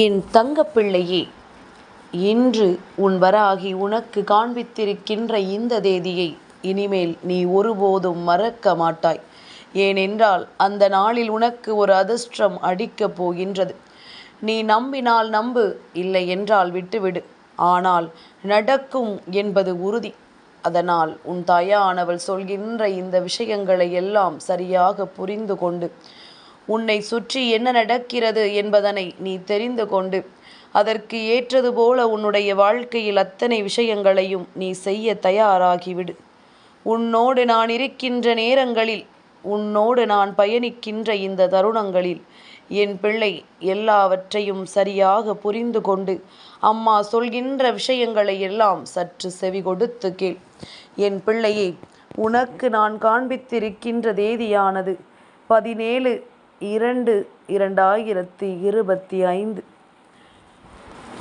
என் தங்கப்பிள்ளையே இன்று உன் வராகி உனக்கு காண்பித்திருக்கின்ற இந்த தேதியை இனிமேல் நீ ஒருபோதும் மறக்க மாட்டாய். ஏனென்றால் அந்த நாளில் உனக்கு ஒரு அதிர்ஷ்டம் அடிக்கப் போகின்றது. நீ நம்பினால் நம்பு இல்லை என்றால் விட்டுவிடு. ஆனால் நடக்கும் என்பது உறுதி. அதனால் உன் தாயானவள் சொல்கின்ற இந்த விஷயங்களை எல்லாம் சரியாக புரிந்து கொண்டு உன்னை சுற்றி என்ன நடக்கிறது என்பதனை நீ தெரிந்து கொண்டு அதற்கு ஏற்றது போல உன்னுடைய வாழ்க்கையில் அத்தனை விஷயங்களையும் நீ செய்ய தயாராகிவிடு. உன்னோடு நான் இருக்கின்ற நேரங்களில் உன்னோடு நான் பயணிக்கின்ற இந்த தருணங்களில் என் பிள்ளை எல்லாவற்றையும் சரியாக புரிந்து கொண்டு அம்மா சொல்கின்ற விஷயங்களை எல்லாம் சற்று செவி கொடுத்து கேள். என் பிள்ளையே உனக்கு நான் காண்பித்திருக்கின்ற தேதியானது பதினேழு இரண்டு இரண்டாயிரத்தி இருபத்தி ஐந்து.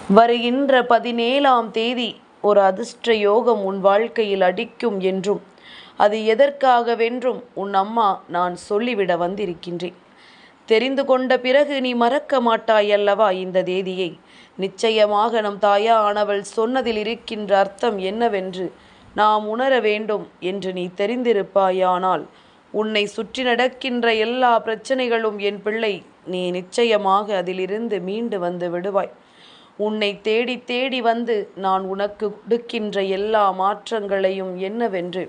வருகின்ற பதினேழாம் தேதி ஒரு அதிர்ஷ்ட யோகம் உன் வாழ்க்கையில் அடிக்கும் என்றும் அது எதற்காகவென்றும் உன் அம்மா நான் சொல்லிவிட வந்திருக்கின்றேன். தெரிந்து கொண்ட பிறகு நீ மறக்க மாட்டாய் அல்லவா இந்த தேதியை? நிச்சயமாக நம் தாயானவள் சொன்னதில் இருக்கின்ற அர்த்தம் என்னவென்று நாம் உணர வேண்டும் என்று நீ தெரிந்திருப்பாயானால் உன்னை சுற்றி நடக்கின்ற எல்லா பிரச்சனைகளும் என் பிள்ளை. நீ நிச்சயமாக அதிலிருந்து மீண்டு வந்து விடுவாய். உன்னை தேடி தேடி வந்து நான் உனக்கு கொடுக்கின்ற எல்லா மாற்றங்களையும் என்னவென்று.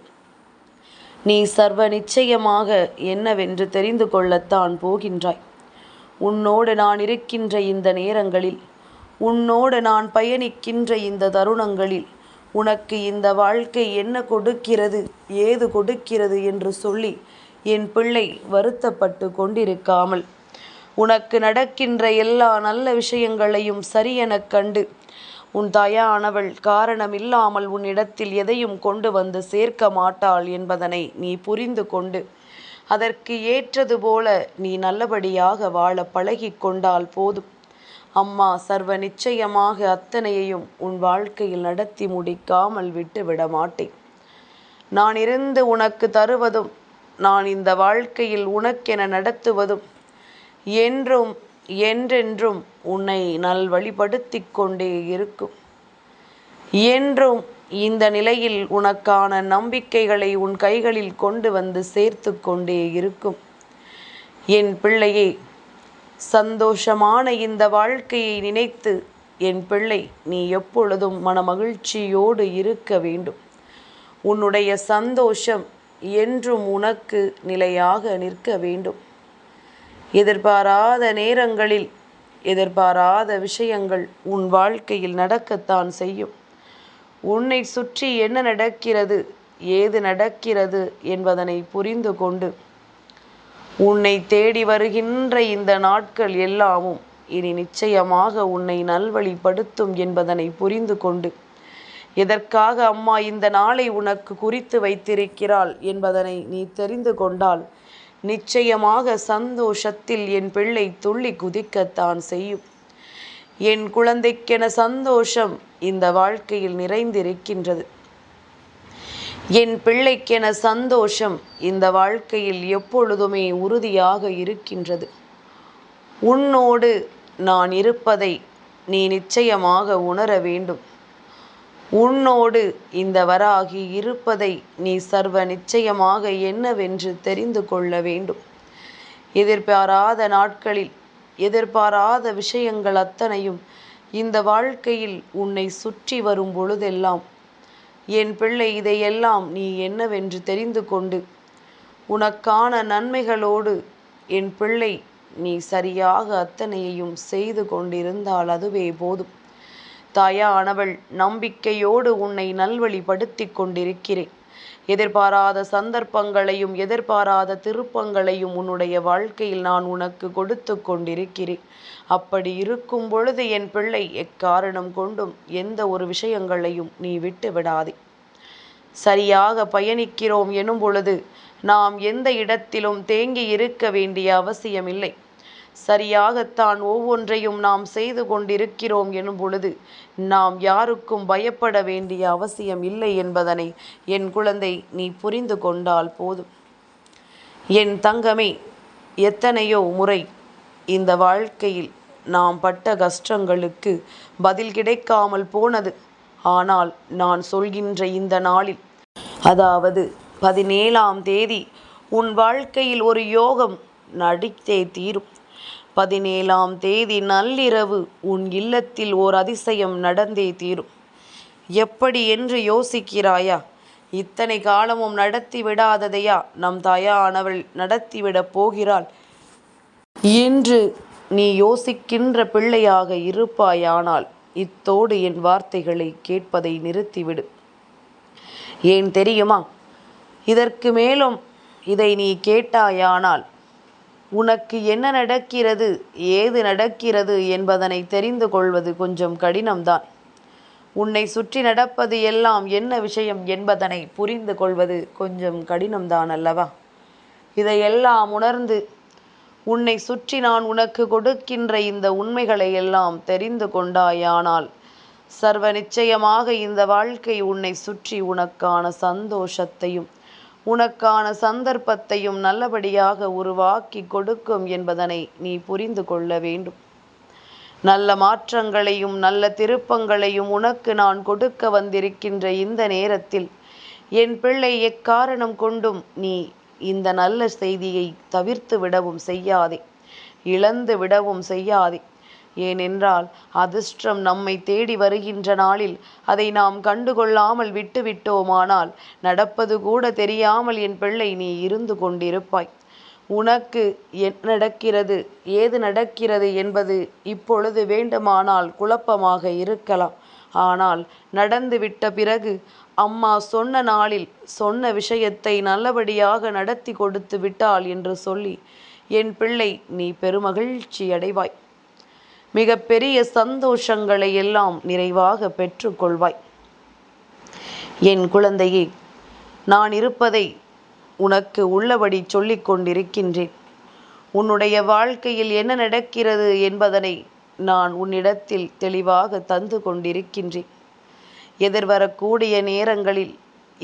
நீ சர்வ நிச்சயமாக என்னவென்று தெரிந்து கொள்ளத்தான் போகின்றாய். உன்னோடு நான் இருக்கின்ற இந்த நேரங்களில் உன்னோடு நான் பயணிக்கின்ற இந்த தருணங்களில் உனக்கு இந்த வாழ்க்கை என்ன கொடுக்கிறது? ஏது கொடுக்கிறது? என்று சொல்லி என் பிள்ளை வருத்தப்பட்டு கொண்டிருக்காமல் உனக்கு நடக்கின்ற எல்லா நல்ல விஷயங்களையும் சரியெனக் கண்டு உன் தாயானவள் காரணமில்லாமல் உன்னிடத்தில் எதையும் கொண்டு வந்து சேர்க்க மாட்டாள் என்பதனை நீ புரிந்து கொண்டு அதற்கு ஏற்றது போல நீ நல்லபடியாக வாழ பழகி கொண்டால் போதும். அம்மா சர்வ நிச்சயமாக அத்தனையையும் உன் வாழ்க்கையில் நடத்தி முடிக்காமல் விட்டு விடமாட்டேன் நான் இருந்து உனக்கு தருவதும் நான் இந்த வாழ்க்கையில் உனக்கென நடத்துவதும் என்றும் என்றென்றும் உன்னை நல்வழிப்படுத்தி கொண்டே இருக்கும். என்றும் இந்த நிலையில் உனக்கான நம்பிக்கைகளை உன் கைகளில் கொண்டு வந்து சேர்த்து கொண்டே இருக்கும். என் பிள்ளையே சந்தோஷமான இந்த வாழ்க்கையை நினைத்து என் பிள்ளை நீ எப்பொழுதும் மனமகிழ்ச்சியோடு இருக்க வேண்டும். உன்னுடைய சந்தோஷம் என்றும் உனக்கு நிலையாக நிற்க வேண்டும். எதிர்பாராத நேரங்களில் எதிர்பாராத விஷயங்கள் உன் வாழ்க்கையில் நடக்கத்தான் செய்யும். உன்னை சுற்றி என்ன நடக்கிறது ஏது நடக்கிறது என்பதனை புரிந்து கொண்டு உன்னை தேடி வருகின்ற இந்த நாட்கள் எல்லாமும் இனி நிச்சயமாக உன்னை நல்வழிப்படுத்தும் என்பதனை புரிந்து கொண்டு எதற்காக அம்மா இந்த நாளை உனக்கு குறித்து வைத்திருக்கிறாள் என்பதனை நீ தெரிந்து கொண்டால் நிச்சயமாக சந்தோஷத்தில் என் பிள்ளை துள்ளி குதிக்கத்தான் செய்யும். என் குழந்தைக்கென சந்தோஷம் இந்த வாழ்க்கையில் நிறைந்திருக்கின்றது. என் பிள்ளைக்கென சந்தோஷம் இந்த வாழ்க்கையில் எப்பொழுதுமே உறுதியாக இருக்கின்றது. உன்னோடு நான் இருப்பதை நீ நிச்சயமாக உணர வேண்டும். உன்னோடு இந்த வராகி இருப்பதை நீ சர்வ நிச்சயமாக என்னவென்று தெரிந்து கொள்ள வேண்டும். எதிர்பாராத நாட்களில் எதிர்பாராத விஷயங்கள் அத்தனையும் இந்த வாழ்க்கையில் உன்னை சுற்றி வரும் பொழுதெல்லாம் என் பிள்ளை இதையெல்லாம் நீ என்னவென்று தெரிந்து கொண்டு உனக்கான நன்மைகளோடு என் பிள்ளை நீ சரியாக அத்தனையையும் செய்து கொண்டிருந்தால் அதுவே போதும். தாயானவள் நம்பிக்கையோடு உன்னை நல்வழிப்படுத்தி கொண்டிருக்கிறேன். எதிர்பாராத சந்தர்ப்பங்களையும் எதிர்பாராத திருப்பங்களையும் உன்னுடைய வாழ்க்கையில் நான் உனக்கு கொடுத்து கொண்டிருக்கிறேன். அப்படி இருக்கும் பொழுது என் பிள்ளை எக்காரணம் கொண்டும் எந்த ஒரு விஷயங்களையும் நீ விட்டு விடாதே. சரியாக பயணிக்கிறோம் எனும் பொழுது நாம் எந்த இடத்திலும் தேங்கி இருக்க வேண்டிய அவசியமில்லை. சரியாகத்தான் ஒவ்வொன்றையும் நாம் செய்து கொண்டிருக்கிறோம் எனும் பொழுது நாம் யாருக்கும் பயப்பட வேண்டிய அவசியம் இல்லை என்பதனை என் குழந்தை நீ புரிந்து கொண்டால் போதும். என் தங்கமே எத்தனையோ முறை இந்த வாழ்க்கையில் நாம் பட்ட கஷ்டங்களுக்கு பதில் கிடைக்காமல் போனது. ஆனால் நான் சொல்கின்ற இந்த நாளில் அதாவது பதினேழாம் தேதி உன் வாழ்க்கையில் ஒரு யோகம் நடித்தே தீரும். பதினேழாம் தேதி நள்ளிரவு உன் இல்லத்தில் ஓர் அதிசயம் நடந்தே தீரும். எப்படி என்று யோசிக்கிறாயா? இத்தனை காலமும் நடத்தி விடாததையா? நம் தாயானவள் நடத்திவிடப் போகிறாள். என்று நீ யோசிக்கின்ற பிள்ளையாக இருப்பாயானால் இத்தோடு என் வார்த்தைகளை கேட்பதை நிறுத்திவிடு. ஏன் தெரியுமா? இதற்கு மேலும் இதை நீ கேட்டாயானால் உனக்கு என்ன நடக்கிறது? ஏது நடக்கிறது என்பதனை தெரிந்து கொள்வது கொஞ்சம் கடினம்தான். உன்னை சுற்றி நடப்பது எல்லாம் என்ன விஷயம் என்பதனை புரிந்து கொள்வது கொஞ்சம் கடினம்தான் அல்லவா? இதையெல்லாம் உணர்ந்து உன்னை சுற்றி நான் உனக்கு கொடுக்கின்ற இந்த உண்மைகளை எல்லாம் தெரிந்து கொண்டாயானால் சர்வ நிச்சயமாக இந்த வாழ்க்கை உன்னை சுற்றி உனக்கான சந்தோஷத்தையும் உனக்கான சந்தர்ப்பத்தையும் நல்லபடியாக உருவாக்கி கொடுக்கும் என்பதனை நீ புரிந்து கொள்ள வேண்டும். நல்ல மாற்றங்களையும் நல்ல திருப்பங்களையும் உனக்கு நான் கொடுக்க வந்திருக்கின்ற இந்த நேரத்தில் என் பிள்ளை எக்காரணம் கொண்டும் நீ இந்த நல்ல செய்தியை தவிர்த்து விடவும் செய்யாதே இழந்து விடவும் செய்யாதே. ஏனென்றால் அதிர்ஷ்டம் நம்மை தேடி வருகின்ற நாளில் அதை நாம் கண்டுகொள்ளாமல் விட்டுவிட்டோமானால் நடப்பது கூட தெரியாமல் என் பிள்ளை நீ இருந்து கொண்டிருப்பாய். உனக்கு என் நடக்கிறது ஏது நடக்கிறது என்பது இப்பொழுது வேண்டுமானால் குழப்பமாக இருக்கலாம். ஆனால் நடந்துவிட்ட பிறகு அம்மா சொன்ன நாளில் சொன்ன விஷயத்தை நல்லபடியாக நடத்தி கொடுத்து விட்டாள் என்று சொல்லி என் பிள்ளை நீ பெருமகிழ்ச்சி அடைவாய் மிகப்பெரிய சந்தோஷங்களை எல்லாம் நிறைவாக பெற்றுக்கொள்வாய். என் குழந்தையே நான் இருப்பதை உனக்கு உள்ளபடி சொல்லிக் கொண்டிருக்கின்றேன். உன்னுடைய வாழ்க்கையில் என்ன நடக்கிறது என்பதனை நான் உன்னிடத்தில் தெளிவாக தந்து கொண்டிருக்கின்றேன். எதிர்வரக்கூடிய நேரங்களில்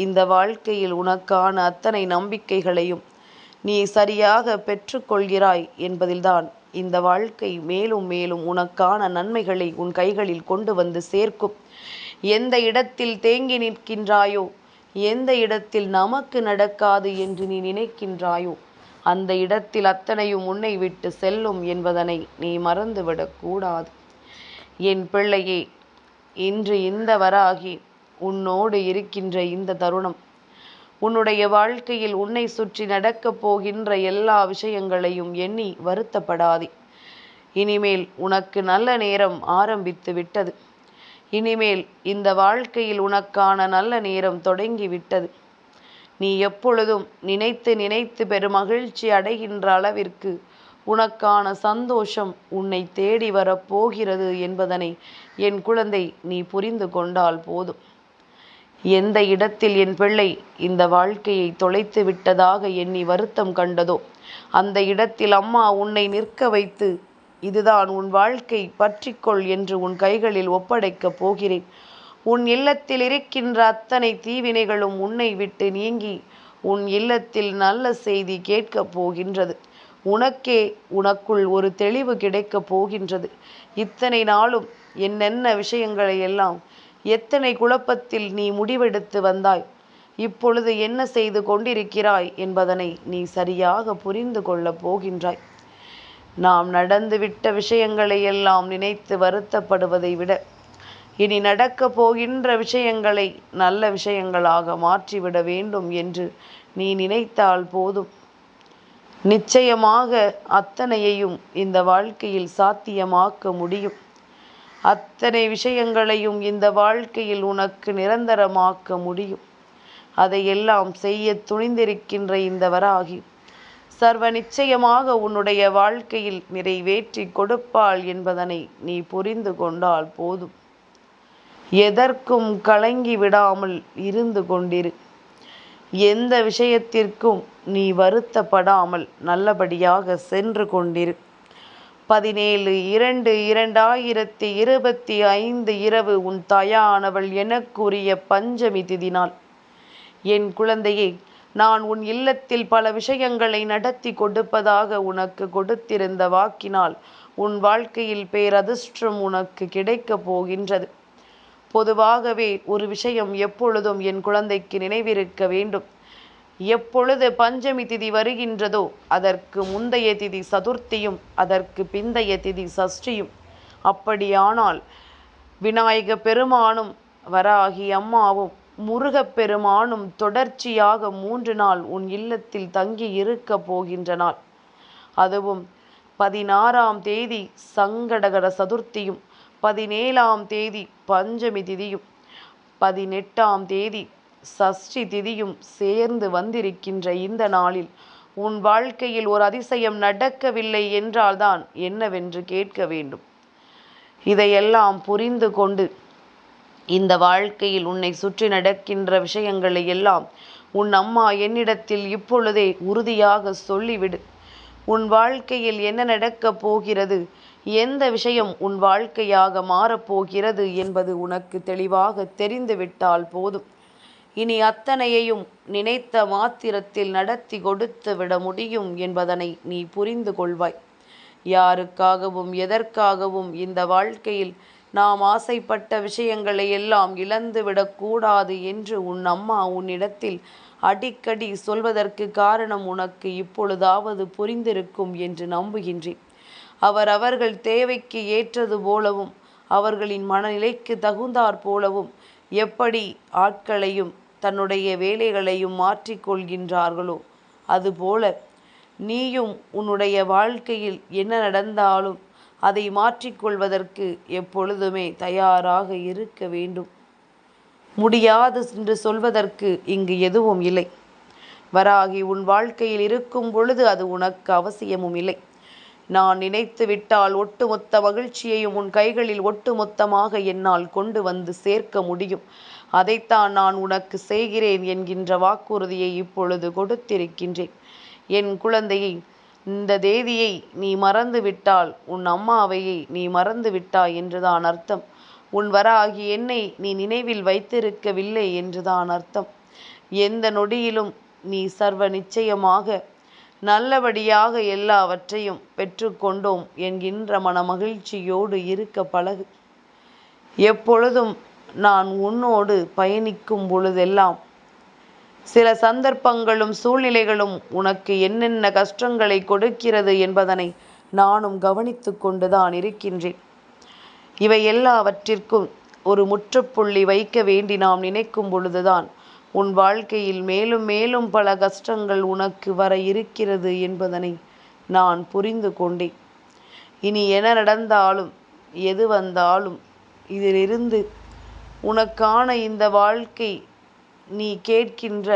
இந்த வாழ்க்கையில் உனக்கான அத்தனை நம்பிக்கைகளையும் நீ சரியாக பெற்றுக்கொள்கிறாய் என்பதில்தான் இந்த வாழ்க்கை மேலும் மேலும் உனக்கான நன்மைகளை உன் கைகளில் கொண்டு வந்து சேர்க்கும். எந்த இடத்தில் தேங்கி நிற்கின்றாயோ எந்த இடத்தில் நமக்கு நடக்காது என்று நீ நினைக்கின்றாயோ அந்த இடத்தில் அத்தனையும் உன்னை விட்டு செல்லும் என்பதனை நீ மறந்துவிடக் கூடாது. என் பிள்ளையே இன்று இந்த வராகி உன்னோடு இருக்கின்ற இந்த தருணம் உன்னுடைய வாழ்க்கையில் உன்னை சுற்றி நடக்கப் போகின்ற எல்லா விஷயங்களையும் எண்ணி வருத்தப்படாதே. இனிமேல் உனக்கு நல்ல நேரம் ஆரம்பித்து விட்டது. இனிமேல் இந்த வாழ்க்கையில் உனக்கான நல்ல நேரம் தொடங்கி விட்டது. நீ எப்பொழுதும் நினைத்து நினைத்து பெருமகிழ்ச்சி அடைகின்ற அளவிற்கு உனக்கான சந்தோஷம் உன்னை தேடி வரப்போகிறது என்பதனை என் குழந்தை நீ புரிந்து கொண்டால் போதும். எந்த இடத்தில் என் பிள்ளை இந்த வாழ்க்கையை தொலைத்து விட்டதாக எண்ணி வருத்தம் கண்டதோ? அந்த இடத்தில் அம்மா உன்னை நிற்க வைத்து இதுதான் உன் வாழ்க்கை பற்றிக்கொள் என்று உன் கைகளில் ஒப்படைக்கப் போகிறேன். உன் இல்லத்தில் இருக்கின்ற அத்தனை தீவினைகளும் உன்னை விட்டு நீங்கி உன் இல்லத்தில் நல்ல செய்தி கேட்கப் போகின்றது. உனக்கே உனக்குள் ஒரு தெளிவு கிடைக்கப் போகின்றது. இத்தனை நாளும் என்னென்ன விஷயங்களை எல்லாம் எத்தனை குழப்பத்தில் நீ முடிவெடுத்து வந்தாய்? இப்பொழுது என்ன செய்து கொண்டிருக்கிறாய் என்பதனை நீ சரியாக புரிந்து கொள்ளப் போகின்றாய். நாம் நடந்துவிட்ட விஷயங்களை எல்லாம் நினைத்து வருத்தப்படுவதை விட இனி நடக்கப் போகின்ற விஷயங்களை நல்ல விஷயங்களாக மாற்றிவிட வேண்டும் என்று நீ நினைத்தால் போதும். நிச்சயமாக அத்தனையையும் இந்த வாழ்க்கையில் சாத்தியமாக்க முடியும். அத்தனை விஷயங்களையும் இந்த வாழ்க்கையில் உனக்கு நிரந்தரமாக்க முடியும். அதையெல்லாம் செய்ய துணிந்திருக்கின்ற இந்த வராகி சர்வ நிச்சயமாக உன்னுடைய வாழ்க்கையில் நிறைவேற்றி கொடுப்பாள் என்பதனை நீ புரிந்து கொண்டால் போதும். எதற்கும் கலங்கி விடாமல் இருந்து கொண்டிரு. எந்த விஷயத்திற்கும் நீ வருத்தப்படாமல் நல்லபடியாக சென்று கொண்டிரு. பதினேழு இரண்டு இரண்டாயிரத்தி இருபத்தி ஐந்து இரவு உன் தாயானவள் எனக்குரிய பஞ்சமி திதினால் என் குழந்தையே நான் உன் இல்லத்தில் பல விஷயங்களை நடத்தி கொடுப்பதாக உனக்கு கொடுத்திருந்த வாக்கினால் உன் வாழ்க்கையில் பேரதிர்ஷ்டம் உனக்கு கிடைக்கப் போகின்றது. பொதுவாகவே ஒரு விஷயம் எப்பொழுதும் என் குழந்தைக்கு நினைவிருக்க வேண்டும். எப்பொழுது பஞ்சமி திதி வருகின்றதோ அதற்கு முந்தைய திதி சதுர்த்தியும் அதற்கு பிந்தைய திதி சஷ்டியும். அப்படியானால் விநாயக பெருமானும் வராகி அம்மாவும் முருகப் பெருமானும் தொடர்ச்சியாக மூன்று நாள் உன் இல்லத்தில் தங்கி இருக்க போகின்ற நாள் அதுவும் பதினாறாம் தேதி சங்கடகர சதுர்த்தியும் பதினேழாம் தேதி பஞ்சமி திதியும் பதினெட்டாம் தேதி சஷ்டி திதியும் சேர்ந்து வந்திருக்கின்ற இந்த நாளில் உன் வாழ்க்கையில் ஒரு அதிசயம் நடக்கவில்லை என்றால்தான் என்னவென்று கேட்க வேண்டும். இதையெல்லாம் புரிந்து கொண்டு இந்த வாழ்க்கையில் உன்னை சுற்றி நடக்கின்ற விஷயங்களை எல்லாம் உன் அம்மா என்னிடத்தில் இப்பொழுதே உறுதியாக சொல்லிவிடு. உன் வாழ்க்கையில் என்ன நடக்கப் போகிறது? எந்த விஷயம் உன் வாழ்க்கையாக மாறப்போகிறது என்பது உனக்கு தெளிவாக தெரிந்துவிட்டால் போதும். இனி அத்தனையையும் நினைத்த மாத்திரத்தில் நடத்தி கொடுத்து விட முடியும் என்பதனை நீ புரிந்து கொள்வாய். யாருக்காகவும் எதற்காகவும் இந்த வாழ்க்கையில் நாம் ஆசைப்பட்ட விஷயங்களை எல்லாம் இழந்துவிடக்கூடாது என்று உன் அம்மா உன்னிடத்தில் அடிக்கடி சொல்வதற்கு காரணம் உனக்கு இப்பொழுதாவது புரிந்திருக்கும் என்று நம்புகின்றேன். அவர் அவர்கள் தேவைக்கு ஏற்றது போலவும் அவர்களின் மனநிலைக்கு தகுந்தாற் போலவும் எப்படி ஆட்களையும் தன்னுடைய வேலைகளையும் மாற்றிக்கொள்கின்றார்களோ அதுபோல நீயும் உன்னுடைய வாழ்க்கையில் என்ன நடந்தாலும் அதை மாற்றிக்கொள்வதற்கு எப்பொழுதுமே தயாராக இருக்க வேண்டும். முடியாது என்று சொல்வதற்கு இங்கு எதுவும் இல்லை. வராகி உன் வாழ்க்கையில் இருக்கும் பொழுது அது உனக்கு அவசியமும் இல்லை. நான் நினைத்து விட்டால் ஒட்டுமொத்த மகிழ்ச்சியையும் உன் கைகளில் ஒட்டுமொத்தமாக என்னால் கொண்டு வந்து சேர்க்க முடியும். அதைத்தான் நான் உனக்கு செய்கிறேன் என்கின்ற வாக்குறுதியை இப்பொழுது கொடுத்திருக்கின்றேன். என் குழந்தையை இந்த தேதியை நீ மறந்து விட்டால் உன் அம்மாவையை நீ மறந்து விட்டாய் என்றுதான் அர்த்தம். உன் வராகி என்னை நீ நினைவில் வைத்திருக்கவில்லை என்றுதான் அர்த்தம். எந்த நொடியிலும் நீ சர்வ நிச்சயமாக நல்லபடியாக எல்லாவற்றையும் பெற்றுக்கொண்டோம் என்கின்ற மன மகிழ்ச்சியோடு இருக்க பழகு. எப்பொழுதும் நான் உன்னோடு பயணிக்கும் பொழுதெல்லாம் சில சந்தர்ப்பங்களும் சூழ்நிலைகளும் உனக்கு என்னென்ன கஷ்டங்களை கொடுக்கிறது என்பதனை நானும் கவனித்து கொண்டுதான் இருக்கின்றேன். இவை எல்லாவற்றிற்கும் ஒரு முற்றுப்புள்ளி வைக்க வேண்டி நாம் நினைக்கும் பொழுதுதான் உன் வாழ்க்கையில் மேலும் மேலும் பல கஷ்டங்கள் உனக்கு வர இருக்கிறது என்பதனை நான் புரிந்து கொண்டேன். இனி என்ன நடந்தாலும் எது வந்தாலும் இதிலிருந்து உனக்கான இந்த வாழ்க்கை நீ கேட்கின்ற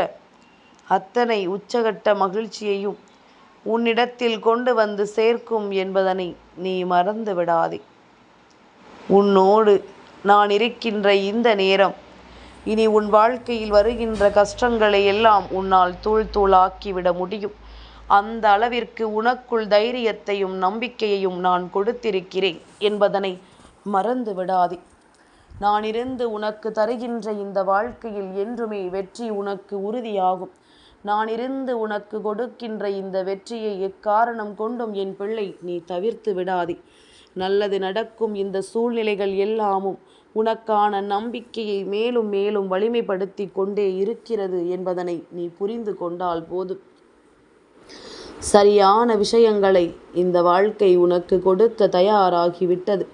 அத்தனை உச்சகட்ட மகிழ்ச்சியையும் உன்னிடத்தில் கொண்டு வந்து சேர்க்கும் என்பதனை நீ மறந்து விடாதே. உன்னோடு நான் இருக்கின்ற இந்த நேரம் இனி உன் வாழ்க்கையில் வருகின்ற கஷ்டங்களை எல்லாம் உன்னால் தூள் தூளாக்கிவிட முடியும். அந்த அளவிற்கு உனக்குள் தைரியத்தையும் நம்பிக்கையையும் நான் கொடுத்திருக்கிறேன் என்பதனை மறந்து விடாதே. நான் இருந்து உனக்கு தருகின்ற இந்த வாழ்க்கையில் என்றுமே வெற்றி உனக்கு உறுதியாகும். நான் இருந்து உனக்கு கொடுக்கின்ற இந்த வெற்றியை எக்காரணம் கொண்டும் என் பிள்ளை நீ தவிர்த்து விடாதே. நல்லது நடக்கும் இந்த சூழ்நிலைகள் எல்லாமும் உனக்கான நம்பிக்கையை மேலும் மேலும் வலிமைப்படுத்தி கொண்டே இருக்கிறது என்பதனை நீ புரிந்து கொண்டால் போதும். சரியான விஷயங்களை இந்த வாழ்க்கை உனக்கு கொடுக்க தயாராகிவிட்டது.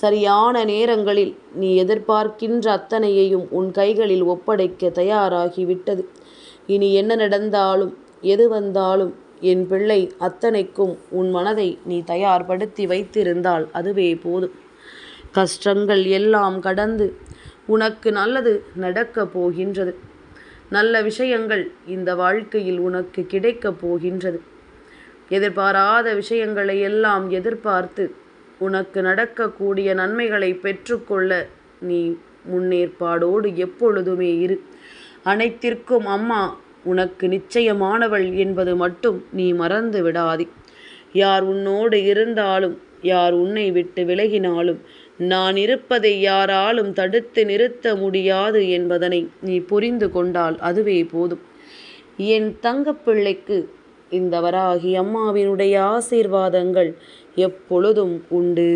சரியான நேரங்களில் நீ எதிர்பார்க்கின்ற அத்தனையையும் உன் கைகளில் ஒப்படைக்க தயாராகிவிட்டது. இனி என்ன நடந்தாலும் எது வந்தாலும் என் பிள்ளை அத்தனைக்கும் உன் மனதை நீ தயார்படுத்தி வைத்திருந்தால் அதுவே போதும். கஷ்டங்கள் எல்லாம் கடந்து உனக்கு நல்லது நடக்கப் போகின்றது. நல்ல விஷயங்கள் இந்த வாழ்க்கையில் உனக்கு கிடைக்கப் போகின்றது. எதிர்பாராத விஷயங்களை எல்லாம் எதிர்பார்த்து உனக்கு நடக்கக்கூடிய நன்மைகளை பெற்றுக்கொள்ள நீ முன்னேற்பாடோடு எப்பொழுதுமே இரு. அனைத்திற்கும் அம்மா உனக்கு நிச்சயமானவள் என்பது மட்டும் நீ மறந்து விடாதே. யார் உன்னோடு இருந்தாலும் யார் உன்னை விட்டு விலகினாலும் நான் இருப்பதை யாராலும் தடுத்து நிறுத்த முடியாது என்பதனை நீ புரிந்து கொண்டால் அதுவே போதும். என் தங்கப்பிள்ளைக்கு இந்த வராகி அம்மாவினுடைய ஆசீர்வாதங்கள் எப்பொழுதும் உண்டு.